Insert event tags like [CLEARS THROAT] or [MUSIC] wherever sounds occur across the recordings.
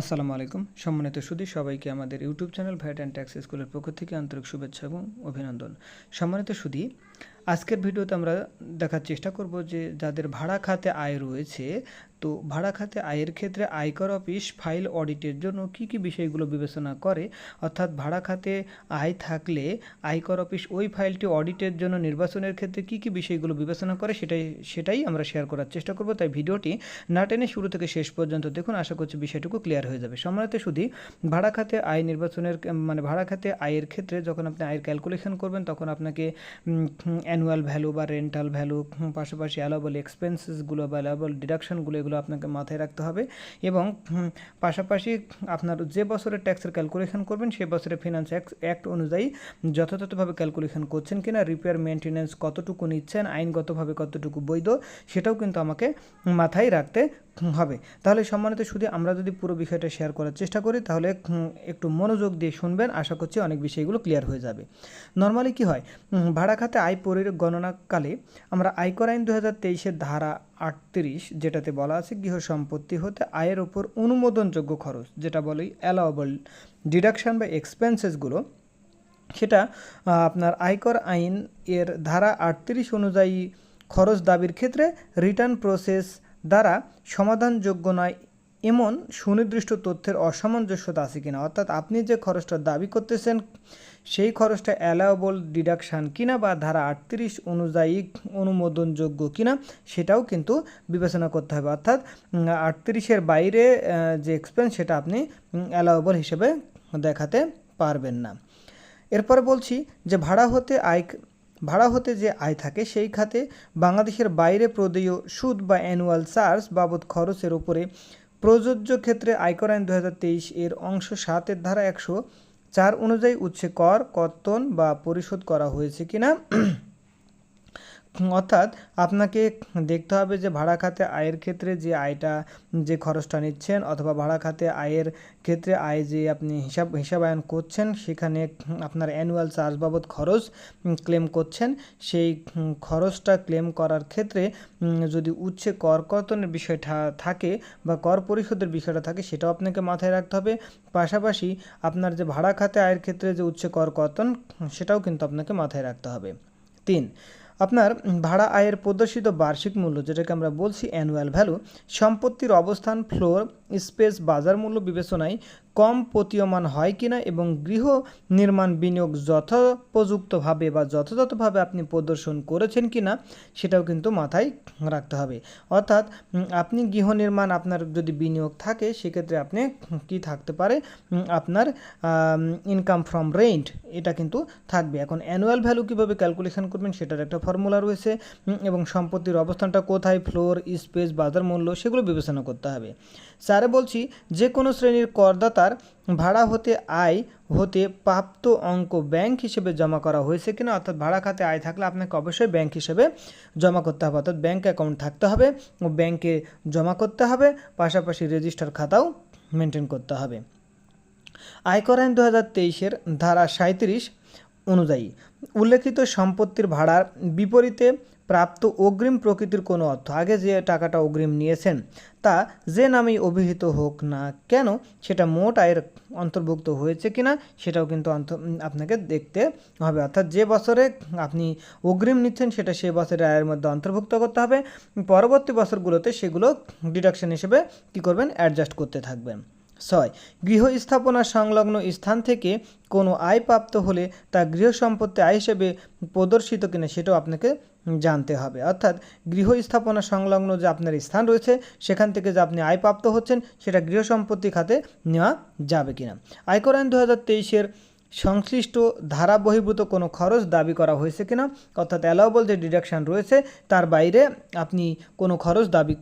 আসসালামু আলাইকুম। সম্মানিত সুদী, সবাইকে আমাদের YouTube channel VAT and tax স্কুলের পক্ষ থেকে আন্তরিক শুভেচ্ছা এবং অভিনন্দন। সম্মানিত সুদী, আজকের ভিডিওতে আমরা দেখার চেষ্টা করব যে যাদের ভাড়া খাতে আয় রয়েছে তো ভাড়া খাতে আয়ের ক্ষেত্রে আয়কর অফিস, ফাইল অডিটের জন্য কি কি বিষয়গুলো বিবেচনা করে? অর্থাৎ ভাড়া খাতে আয় থাকলে আয়কর অফিস ওই ফাইলটি অডিটের জন্য নির্বাচনের ক্ষেত্রে কি কি বিষয়গুলো বিবেচনা করে সেটাই সেটাই আমরা শেয়ার করার চেষ্টা করব। তাই ভিডিওটি না টেনে শুরু থেকে শেষ পর্যন্ত দেখুন। আশা করছি বিষয়টুকু ক্লিয়ার হয়ে যাবে। সম্মানিত শুধু ভাড়া খাতে আয় নির্বাচনের মানে ভাড়া খাতে আয়ের ক্ষেত্রে যখন আপনি আয়ের ক্যালকুলেশন করবেন, তখন আপনাকে অ্যানুয়াল ভ্যালু বা রেন্টাল ভ্যালু পাশাপাশি অ্যালাবল এক্সপেন্সেসগুলো বা অ্যালাবল ডিডাকশনগুলো এগুলো আপনাকে মাথায় রাখতে হবে এবং পাশাপাশি আপনার যে বছরের ট্যাক্সের ক্যালকুলেশন করবেন, সেই বছরের ফিনান্স অ্যাক্ট অনুযায়ী যথাযথভাবে ক্যালকুলেশন করছেন কিনা রিপেয়ার মেনটেন্যান্স কতটুকু নিচ্ছেন, আইনগতভাবে কতটুকু বৈধ, সেটাও কিন্তু আমাকে মাথায় রাখতে হবে। তাহলে সম্মানিত শুধু আমরা যদি পুরো বিষয়টা শেয়ার করার চেষ্টা করি, তাহলে একটু মনোযোগ দিয়ে শুনবেন, আশা করছি অনেক বিষয়গুলো ক্লিয়ার হয়ে যাবে। নর্মালি কি হয়? ভাড়া খাতে আয় পরির গণনাকালে আমরা আয়কর আইন দু হাজার ধারা আটত্রিশ, যেটাতে বলা আছে গৃহ সম্পত্তি হতে আয়ের ওপর অনুমোদনযোগ্য খরচ, যেটা বলি অ্যালাওয়েবল ডিডাকশন বা এক্সপেন্সেসগুলো সেটা আপনার আয়কর আইন এর ধারা আটত্রিশ অনুযায়ী খরচ দাবির ক্ষেত্রে রিটার্ন প্রসেস দ্বারা সমাধানযোগ্য নয় এমন সুনির্দিষ্ট তথ্যের অসামঞ্জস্যতা আছে কিনা? অর্থাৎ আপনি যে খরচটা দাবি করতেছেন, সেই খরচটা অ্যালাওয়েবল ডিডাকশান কিনা বা ধারা আটত্রিশ অনুযায়ী অনুমোদনযোগ্য কিনা, সেটাও কিন্তু বিবেচনা করতে হবে। অর্থাৎ আটত্রিশের বাইরে যে এক্সপেন্স সেটা আপনি অ্যালাওয়েবল হিসেবে দেখাতে পারবেন না। এরপরে বলছি যে ভাড়া হতে আয়, ভাড়া হতে যে আয় থাকে, সেই খাতে বাংলাদেশের বাইরে প্রদেয় সুদ বা অ্যানুয়াল চার্জ বাবদ খরচের উপরে প্রযোজ্য ক্ষেত্রে আয়কর আইন দু হাজার তেইশ এর অংশ সাতের ধারা একশো চার অনুযায়ী উচ্ছে কর, কর্তন বা পরিশোধ করা হয়েছে কিনা? অর্থাৎ আপনাকে দেখতে হবে যে ভাড়া খাতে আয়ের ক্ষেত্রে যে আয়টা, যে খরচটা নিচ্ছেন অথবা ভাড়া খাতে আয়ের ক্ষেত্রে আয় যে আপনি হিসাব, হিসাবায়ন করছেন, সেখানে আপনার অ্যানুয়াল চার্জ বাবদ খরচ ক্লেম করছেন, সেই খরচটা ক্লেম করার ক্ষেত্রে যদি উচ্ছে কর কর্তনের বিষয়টা থাকে বা কর পরিশোধের বিষয়টা থাকে, সেটাও আপনাকে মাথায় রাখতে হবে। পাশাপাশি আপনার যে ভাড়া খাতে আয়ের ক্ষেত্রে যে উচ্ছে কর কর্তন, সেটাও কিন্তু আপনাকে মাথায় রাখতে হবে। তিন আপনার ভাড়া আয়ের প্রদর্শিত বার্ষিক মূল্য, যেটাকে আমরা বলছি অ্যানুয়াল ভ্যালু সম্পত্তির অবস্থান ফ্লোর স্পেস বাজার মূল্য বিবেচনায় কম প্রতীয়মান হয় কিনা এবং গৃহ নির্মাণ বিনিয়োগ যথোপযুক্তভাবে বা যথাযথভাবে আপনি প্রদর্শন করেছেন কিনা, সেটাও কিন্তু মাথায় রাখতে হবে। অর্থাৎ আপনি গৃহ নির্মাণ আপনার যদি বিনিয়োগ থাকে, সেক্ষেত্রে আপনি কি থাকতে পারে? আপনার ইনকাম ফ্রম রেন্ট এটা কিন্তু থাকবে। এখন অ্যানুয়াল ভ্যালু কীভাবে ক্যালকুলেশন করবেন, সেটার একটা ফর্মুলা রয়েছে এবং সম্পত্তির অবস্থানটা কোথায় ফ্লোর স্পেস বাজার মূল্য সেগুলো বিবেচনা করতে হবে। স্যারে বলছি, যে কোনো শ্রেণির করদাতার ভাড়া হতে আয় হতে প্রাপ্ত অঙ্ক ব্যাংক হিসেবে জমা করা হয়েছে কিনা, অর্থাৎ ভাড়া খাতে আয় থাকলে আপনাকে অবশ্যই ব্যাংক হিসেবে জমা করতে হবে, অর্থাৎ ব্যাংক অ্যাকাউন্ট থাকতে হবে ও ব্যাংকে জমা করতে হবে, পাশাপাশি রেজিস্টার খাতাও মেনটেন করতে হবে। আয়কর আইন দু হাজার তেইশের ধারা সাঁত্রিশ অনুযায়ী উল্লেখিত সম্পত্তির ভাড়ার বিপরীতে প্রাপ্ত অগ্রিম প্রকৃতির কোনো অর্থ। আগে যে টাকাটা অগ্রিম নিয়েছেন, তা যে নামেই অভিহিত হোক না কেন, সেটা মোট আয়ের অন্তর্ভুক্ত হয়েছে কিনা, সেটাও কিন্তু আপনাকে দেখতে হবে। অর্থাৎ যে বছরে আপনি অগ্রিম নিচ্ছেন, সেটা সে বছরের আয়ের মধ্যে অন্তর্ভুক্ত করতে হবে। পরবর্তী বছরগুলোতে সেগুলো ডিডাকশন হিসেবে কী করবেন? অ্যাডজাস্ট করতে থাকবেন। ছয়। গৃহ স্থাপনা সংলগ্ন স্থান থেকে কোনো আয় প্রাপ্ত হলে তা গৃহ সম্পত্তি আয় হিসেবে প্রদর্শিত কিনা সেটাও আপনাকে জানতে হবে। অর্থাৎ গৃহ স্থাপনা সংলগ্ন যে আপনার স্থান রয়েছে, সেখান থেকে যে আপনি আয় প্রাপ্ত হচ্ছেন, সেটা গৃহ সম্পত্তি খাতে নেওয়া যাবে কিনা। আয়কর আইন দু হাজার তেইশের সংশ্লিষ্ট ধারা বহির্ভূত কোনো খরচ দাবি করা হয়েছে কিনা, অর্থাৎ অ্যালাউবল যে ডিডাকশান রয়েছে, তার বাইরে আপনি কোনো খরচ দাবি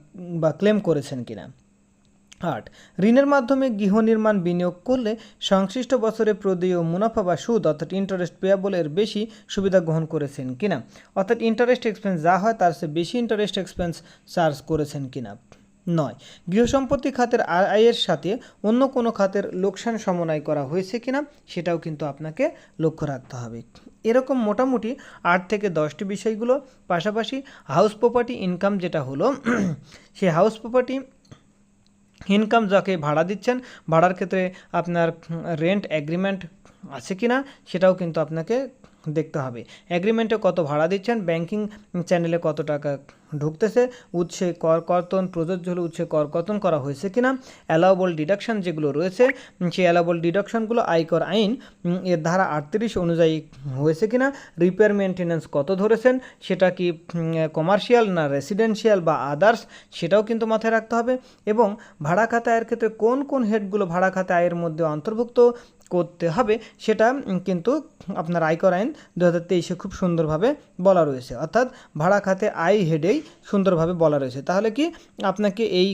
বা ক্লেম করেছেন কিনা। আট। ঋণের মাধ্যমে গৃহ নির্মাণ বিনিয়োগ করলে সংশ্লিষ্ট বছরে প্রদেয় মুনাফা বা সুদ, অর্থাৎ ইন্টারেস্ট পেয়াবল এর বেশি সুবিধা গ্রহণ করেছেন কিনা? অর্থাৎ ইন্টারেস্ট এক্সপেন্স যা হয় তার চেয়ে বেশি ইন্টারেস্ট এক্সপেন্স চার্জ করেছেন কিনা? নয়। গৃহসম্পত্তি খাতের আয়ের সাথে অন্য কোনো খাতের লোকসান সমন্বয় করা হয়েছে কিনা, সেটাও কিন্তু আপনাকে লক্ষ্য রাখতে হবে। এরকম মোটামুটি আট থেকে দশটি বিষয়গুলো, পাশাপাশি হাউস প্রপার্টি ইনকাম যেটা হলো, [CLEARS THROAT] সেই হাউস প্রপার্টি ইনকাম যাকে ভাড়া দিচ্ছেন, ভাড়ার ক্ষেত্রে আপনার রেন্ট এগ্রিমেন্ট আছে কি না সেটাও কিন্তু আপনাকে দেখতে হবে। এগ্রিমেন্টে কত ভাড়া দিচ্ছেন ব্যাংকিং চ্যানেলে কত টাকা ঢুকতেছে, উৎসে কর কর্তন প্রযোজ্য হলে উৎসে কর কর্তন করা হয়েছে কিনা অ্যালাউবল ডিডাকশন যেগুলো রয়েছে সেই অ্যালাউবল ডিডাকশনগুলো আয়কর আইন এর ধারা আটত্রিশ অনুযায়ী হয়েছে কিনা রিপেয়ার মেনটেন্যান্স কত ধরেছেন, সেটা কি কমার্শিয়াল না রেসিডেন্সিয়াল বা আদার্স সেটাও কিন্তু মাথায় রাখতে হবে, এবং ভাড়া খাতা আয়ের ক্ষেত্রে কোন কোন হেডগুলো ভাড়া খাতা আয়ের মধ্যে অন্তর্ভুক্ত করতে হবে, সেটা কিন্তু আপনার আয়কর আইন দু হাজার তেইশে খুব সুন্দরভাবে বলা রয়েছে, অর্থাৎ ভাড়া খাতে আয় হেডেই সুন্দরভাবে বলা রয়েছে। তাহলে কি আপনাকে এই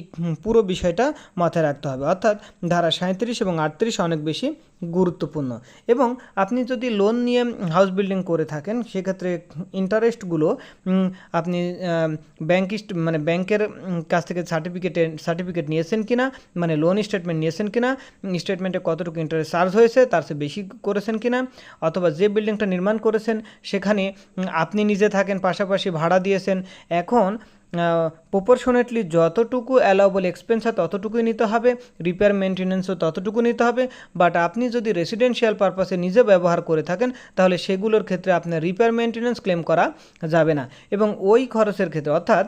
পুরো বিষয়টা মাথায় রাখতে হবে। অর্থাৎ ধারা সাঁত্রিশ এবং আটত্রিশ অনেক বেশি গুরুত্বপূর্ণ। এবং আপনি যদি লোন নিয়ে হাউস বিল্ডিং করে থাকেন, সেক্ষেত্রে ইন্টারেস্টগুলো আপনি ব্যাংক মানে ব্যাংকের কাছ থেকে সার্টিফিকেট সার্টিফিকেট নিয়েছেন কিনা মানে লোন স্টেটমেন্ট নিয়েছেন কিনা স্টেটমেন্টে কতটুকু ইন্টারেস্ট চার্জ হয়েছে, তার চেয়ে বেশি করেছেন কিনা, অথবা যে বিল্ডিংটা নির্মাণ করেছেন, সেখানে আপনি নিজে থাকেন, পাশাপাশি ভাড়া দিয়েছেন। এখন প্রপোর্শনেটলি যতটুকু অ্যালাউবল এক্সপেন্স হয় ততটুকুই নিতে হবে রিপেয়ার মেনটেন্যান্সও ততটুকু নিতে হবে বাট আপনি যদি রেসিডেন্সিয়াল পারপাসে নিজে ব্যবহার করে থাকেন, তাহলে সেগুলোর ক্ষেত্রে আপনার রিপেয়ার মেনটেন্যান্স ক্লেম করা যাবে না। এবং ওই খরচের ক্ষেত্রে, অর্থাৎ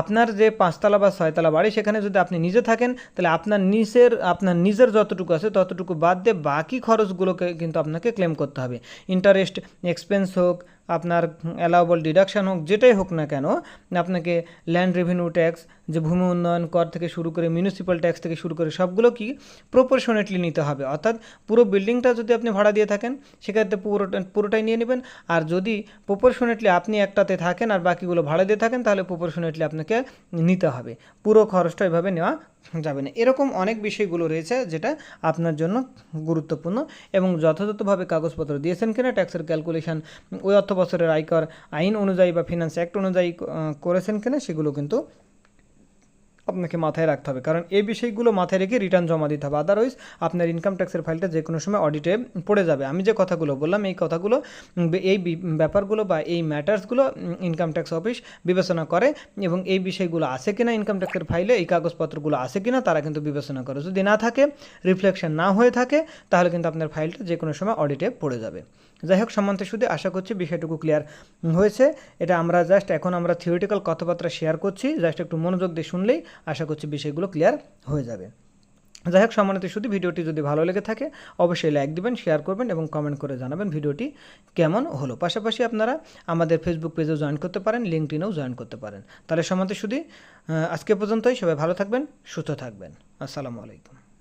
আপনার যে পাঁচতলা বা ছয়তলা বাড়ি, সেখানে যদি আপনি নিজে থাকেন, তাহলে আপনার নিজের আপনার নিজের যতটুকু আছে, ততটুকু বাদ দিয়ে বাকি খরচগুলোকে কিন্তু আপনাকে ক্লেম করতে হবে। ইন্টারেস্ট এক্সপেন্স হোক আপনার অ্যালাউবল ডিডাকশন হোক, যেটাই হোক না কেন, আপনাকে ল্যান্ড রেভিনিউ ট্যাক্স যে ভূমি উন্নয়ন কর থেকে শুরু করে মিউনিসিপ্যাল ট্যাক্স থেকে শুরু করে সবগুলো কি প্রপোর্শনেটলি নিতে হবে। অর্থাৎ পুরো বিল্ডিংটা যদি আপনি ভাড়া দিয়ে থাকেন, সেক্ষেত্রে পুরোটা, পুরোটাই নিয়ে নেবেন। আর যদি প্রপোর্শনেটলি আপনি একটাতে থাকেন আর বাকিগুলো ভাড়া দিয়ে থাকেন, তাহলে প্রপোর্শনেটলি আপনাকে নিতে হবে। পুরো খরচটা এভাবে নেওয়া যাবে না। এরকম অনেক বিষয়গুলো রয়েছে যেটা আপনার জন্য গুরুত্বপূর্ণ এবং যথাযথভাবে কাগজপত্র দিয়েছেন কিনা ট্যাক্সের ক্যালকুলেশন ওই অর্থ বছরের আয়কর, আইন অনুযায়ী বা ফিনান্স অ্যাক্ট অনুযায়ী করেছেন কিনা, সেগুলো কিন্তু আপনাকে মাথায় রাখতে হবে। কারণ এই বিষয়গুলো মাথায় রেখে রিটার্ন জমা দিতে হবে। আদারওয়াইজ আপনার ইনকাম ট্যাক্সের ফাইলটা যে কোনো সময় অডিটে পড়ে যাবে। আমি যে কথাগুলো বললাম, এই কথাগুলো এই ব্যাপারগুলো বা এই ম্যাটার্সগুলো ইনকাম ট্যাক্স অফিস বিবেচনা করে এবং এই বিষয়গুলো আছে কিনা ইনকাম ট্যাক্সের ফাইলে এই কাগজপত্রগুলো আছে কিনা তারা কিন্তু বিবেচনা করে। যদি না থাকে রিফ্লেকশন না হয়ে থাকে, তাহলে কিন্তু আপনার ফাইলটা যে কোনো সময় অডিটে পড়ে যাবে। যাই হোক সম্বন্ধে শুধু আশা করছি বিষয়টুকু ক্লিয়ার হয়েছে। এটা আমরা জাস্ট এখন আমরা থিওরিটিক্যাল কথাবার্তা শেয়ার করছি। জাস্ট একটু মনোযোগ দিয়ে শুনলেই আশা করছি বিষয়গুলো ক্লিয়ার হয়ে যাবে। যাই হোক, সম্মানিত শুধু ভিডিওটি যদি ভালো লেগে থাকে, অবশ্যই লাইক দিবেন শেয়ার করবেন এবং কমেন্ট করে জানাবেন ভিডিওটি কেমন হলো। পাশাপাশি আপনারা আমাদের ফেসবুক পেজেও জয়েন করতে পারেন লিঙ্কটিনেও জয়েন করতে পারেন। তাহলে সম্মানিত শুধু আজকে পর্যন্তই। সবাই ভালো থাকবেন, সুস্থ থাকবেন। আসসালামু আলাইকুম।